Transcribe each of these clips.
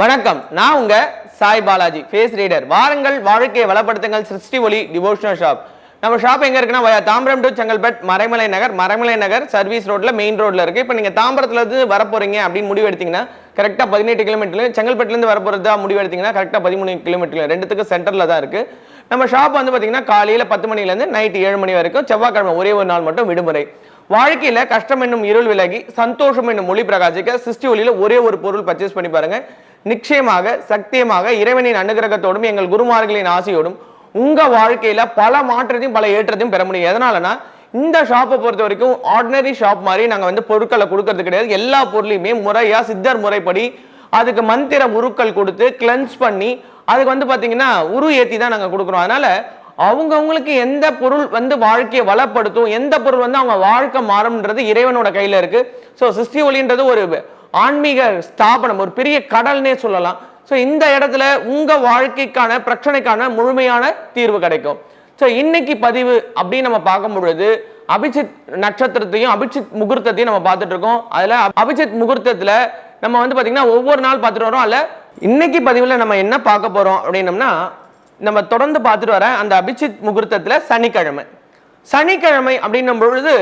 வணக்கம். நான் உங்க சாய் பாலாஜி ஃபேஸ் ரீடர் வாருங்கள் வாழ்க்கையை வளப்படுத்துங்கள் சிருஷ்டி ஒளி டிவோஷனல் ஷாப் நம்ம ஷாப் எங்க இருக்குன்னா தாம்பரம் டு செங்கல்பட் மறைமலை நகர் மறைமலை நகர் சர்வீஸ் ரோட்ல மெயின் ரோட்ல இருக்கு. இப்போ நீங்க தாம்பரத்துல இருந்து வர போறீங்க அப்படின்னு முடிவு எடுத்தீங்கன்னா கரெக்டா பதினெட்டு கிலோமீட்டர்ல செங்கல்பட்டுல இருந்து வர போறதா முடிவு எடுத்தீங்கன்னா கரெக்டா பதிமூணு கிலோமீட்டர்ல ரெண்டுத்துக்கு சென்டர்ல தான் இருக்கு. நம்ம ஷாப் வந்து பாத்தீங்கன்னா காலையில பத்து மணில இருந்து நைட் ஏழு மணி வரைக்கும் செவ்வாய்க்கிழமை ஒரே ஒரு நாள் மட்டும் விடுமுறை. வாழ்க்கையில கஷ்டம் என்னும் இருள் விலகி சந்தோஷம் என்னும் ஒளி பிரகாசிக்க சிருஷ்டி ஒளியில ஒரே ஒரு பொருள் பர்ச்சேஸ் பண்ணி பாருங்க. நிச்சயமாக சத்தியமாக இறைவனின் அனுகிரகத்தோடும் எங்கள் குருமார்களின் ஆசையோடும் உங்கள் வாழ்க்கையில் பல மாற்றத்தையும் பல ஏற்றத்தையும் பெற முடியும். எதனாலனா இந்த ஷாப்பை பொறுத்த வரைக்கும் ஆர்டினரி ஷாப் மாதிரி நாங்கள் வந்து பொருட்களை கொடுக்கறது கிடையாது. எல்லா பொருளையுமே முறையாக சித்தர் முறைப்படி அதுக்கு மந்திர உருக்கள் கொடுத்து கிளென்ஸ் பண்ணி அதுக்கு வந்து பார்த்தீங்கன்னா உரு ஏற்றி தான் நாங்கள் கொடுக்குறோம். அதனால் அவங்கவுங்களுக்கு எந்த பொருள் வந்து வாழ்க்கையை வளப்படுத்தும் எந்த பொருள் வந்து அவங்க வாழ்க்கை மாறும்ன்றது இறைவனோட கையில் இருக்குது ஸோ சிஸ்டி ஒளின்றது ஒரு ஆன்மீக ஸ்தாபனம் ஒரு பெரிய கடல்னே சொல்லலாம். ஸோ இந்த இடத்துல உங்கள் வாழ்க்கைக்கான பிரச்சனைக்கான முழுமையான தீர்வு கிடைக்கும். ஸோ இன்னைக்கு பதிவு அப்படின்னு நம்ம பார்க்கும் பொழுது அபிஜித் நட்சத்திரத்தையும் அபிஜித் முகூர்த்தத்தையும் நம்ம பார்த்துட்டு இருக்கோம் அதில் அபிஜித் முகூர்த்தத்தில் நம்ம வந்து பார்த்திங்கன்னா ஒவ்வொரு நாள் பார்த்துட்டு வரோம். அதில் இன்னைக்கு பதிவில் நம்ம என்ன பார்க்க போகிறோம் அப்படின்னம்னா நம்ம தொடர்ந்து பார்த்துட்டு வர அந்த அபிஜித் முகூர்த்தத்தில் சனிக்கிழமை. சனிக்கிழமை அப்படின்னும் பொழுது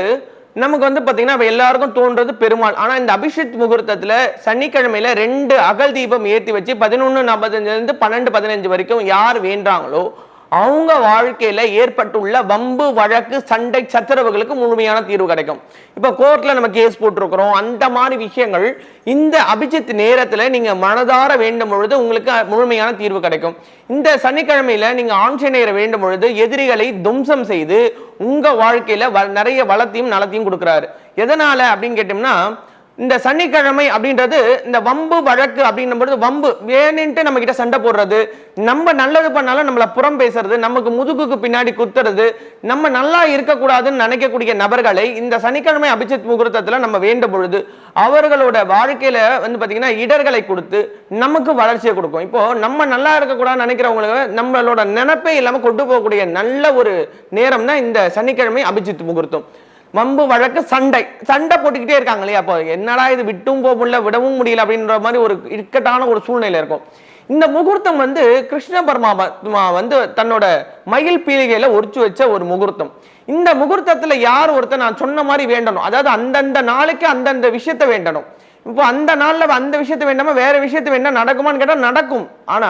நமக்கு வந்து பார்த்தீங்கன்னா இப்போ எல்லாருக்கும் தோன்றது பெருமாள். ஆனால் இந்த அபிஷேக் முகூர்த்தத்தில் சனிக்கிழமையில ரெண்டு அகல் தீபம் ஏற்றி வச்சு பதினொன்று நாற்பத்தஞ்சுல இருந்து பன்னெண்டு பதினஞ்சு வரைக்கும் யார் வேண்டாங்களோ அவங்க வாழ்க்கையில ஏற்பட்டுள்ள வம்பு வழக்கு சண்டை சச்சரவுகளுக்கு முழுமையான தீர்வு கிடைக்கும். இப்ப கோர்ட்ல நம்ம கேஸ் போட்டிருக்கிறோம். அந்த மாதிரி விஷயங்கள் இந்த அபிஜித் நேரத்துல நீங்க மனதார வேண்டும் பொழுது உங்களுக்கு முழுமையான தீர்வு கிடைக்கும். இந்த சனிக்கிழமையில நீங்க ஆஞ்சநேயரை வேண்டும் பொழுது எதிரிகளை தும்சம் செய்து உங்க வாழ்க்கையில வ- நிறைய வளத்தையும் நலத்தையும் கொடுக்குறாரு. எதனால அப்படின்னு கேட்டோம்னா இந்த சனிக்கிழமை அப்படின்றது இந்த வம்பு வழக்கு அப்படின்னும் பொழுது வம்பு வேணுன்ட்டு நம்ம கிட்ட சண்டை போடுறது நம்ம நல்லது பண்ணாலும் நம்மள புறம் பேசுறது நமக்கு முதுகுக்கு பின்னாடி குத்துறது நம்ம நல்லா இருக்கக்கூடாதுன்னு நினைக்கக்கூடிய நபர்களை இந்த சனிக்கிழமை அபிஜித் முகூர்த்தத்துல நம்ம வேண்ட பொழுது அவர்களோட வாழ்க்கையில வந்து பாத்தீங்கன்னா இடர்களை கொடுத்து நமக்கு வளர்ச்சியை கொடுக்கும். இப்போ நம்ம நல்லா இருக்கக்கூடாதுன்னு நினைக்கிறவங்களுக்கு நம்மளோட நினைப்பே இல்லாம கொண்டு போகக்கூடிய நல்ல ஒரு நேரம் தான் இந்த சனிக்கிழமை அபிஜித் முகூர்த்தம். வம்பு வழக்கு சண்டை. சண்டை போட்டுக்கிட்டே இருக்காங்க இல்லையா அப்போ? என்னடா இது விட்டும் போக முடியல விடவும் முடியல அப்படின்ற மாதிரி ஒரு இக்கட்டான ஒரு சூழ்நிலை இருக்கும். இந்த முகூர்த்தம் வந்து கிருஷ்ண பரமாத்மா வந்து தன்னோட மயில் பீலிகையில ஒரிச்சு வச்ச ஒரு முகூர்த்தம். இந்த முகூர்த்தத்துல யார் ஒருத்தர் நான் சொன்ன மாதிரி வேண்டணும்? அதாவது அந்தந்த நாளைக்கு அந்தந்த விஷயத்த வேண்டணும். இப்போ அந்த நாள்ல அந்த விஷயத்த வேண்டாம? வேற விஷயத்தை வேண்டாம் நடக்குமான்னு கேட்டால் நடக்கும். ஆனா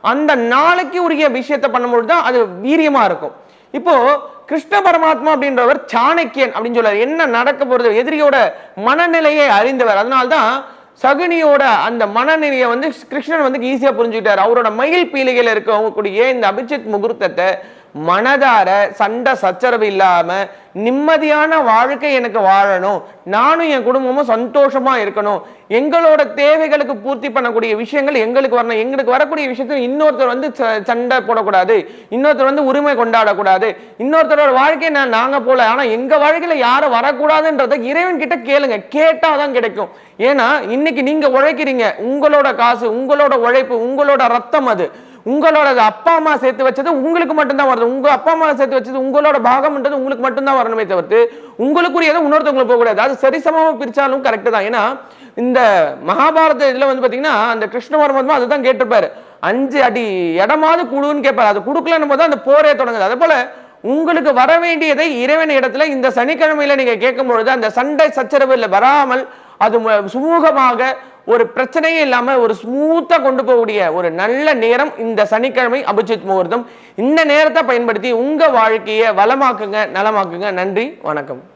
அந்த நாளைக்கு உரிய விஷயத்த பண்ணும்பொழுது தான் அது வீரியமா இருக்கும். இப்போ கிருஷ்ண பரமாத்மா அப்படின்றவர் சாணக்கியன் அப்படின்னு சொல்றாரு. என்ன நடக்க போறது? எதிரியோட மனநிலையை அறிந்தவர். அதனால்தான் சகுனியோட அந்த மனநிலையை வந்து கிருஷ்ணன் வந்து ஈஸியா புரிஞ்சுக்கிட்டார். அவரோட மயில் பீலிகையில் இருக்கக்கூடிய இந்த அபிஜித் முகூர்த்தத்தை மனதார சண்டை சச்சரவு இல்லாம நிம்மதியான வாழ்க்கை எனக்கு வாழணும். நானும் என் குடும்பமும் சந்தோஷமா இருக்கணும். எங்களோட தேவைகளுக்கு பூர்த்தி பண்ணக்கூடிய விஷயங்கள் எங்களுக்கு வரணும். எங்களுக்கு வரக்கூடிய விஷயத்தில் இன்னொருத்தர் வந்து ச- சண்டை போடக்கூடாது. இன்னொருத்தர் வந்து உரிமை கொண்டாடக்கூடாது. இன்னொருத்தரோட வாழ்க்கையை நான் நாங்க போல. ஆனா எங்க வாழ்க்கையில யாரும் வரக்கூடாதுன்றத இறைவன் கிட்ட கேளுங்க. கேட்டாதான் கிடைக்கும். ஏன்னா இன்னைக்கு நீங்க உழைக்கிறீங்க. உங்களோட காசு உங்களோட உழைப்பு உங்களோட ரத்தம் அது. உங்களோட அப்பா அம்மா சேர்த்து வச்சது உங்களுக்கு மட்டும்தான் வரணும் உங்க அப்பா அம்மா சேர்த்து வச்சது உங்களோட பாகம்ன்றது உங்களுக்கு மட்டும்தான் வரணுமே தவிர்த்து உங்களுக்குரியதை இன்னொருத்தவங்களுக்கு போகக்கூடாது. அது சரிசமமாக பிரிச்சாலும் கரெக்டு தான். ஏன்னா இந்த மகாபாரத இதில் வந்து பார்த்தீங்கன்னா அந்த கிருஷ்ண வந்து அதுதான் கேட்டிருப்பாரு. அஞ்சு அடி இடமாவது குடுன்னு கேட்பாரு அது கொடுக்கலன்னு போது அந்த போரே தொடங்குது. அதே போல உங்களுக்கு வர வேண்டியதை இறைவன் இடத்துல இந்த சனிக்கிழமையில நீங்க கேட்கும் பொழுது அந்த சண்டை சச்சரவு இல்லை வராமல் அது சுமூகமாக ஒரு பிரச்சனையே இல்லாம ஒரு ஸ்மூத்தா கொண்டு போகக்கூடிய ஒரு நல்ல நேரம் இந்த சனிக்கிழமை அபிஜித் முகூர்த்தம். இந்த நேரத்தை பயன்படுத்தி உங்க வாழ்க்கையை வளமாக்குங்க நலமாக்குங்க. நன்றி வணக்கம்.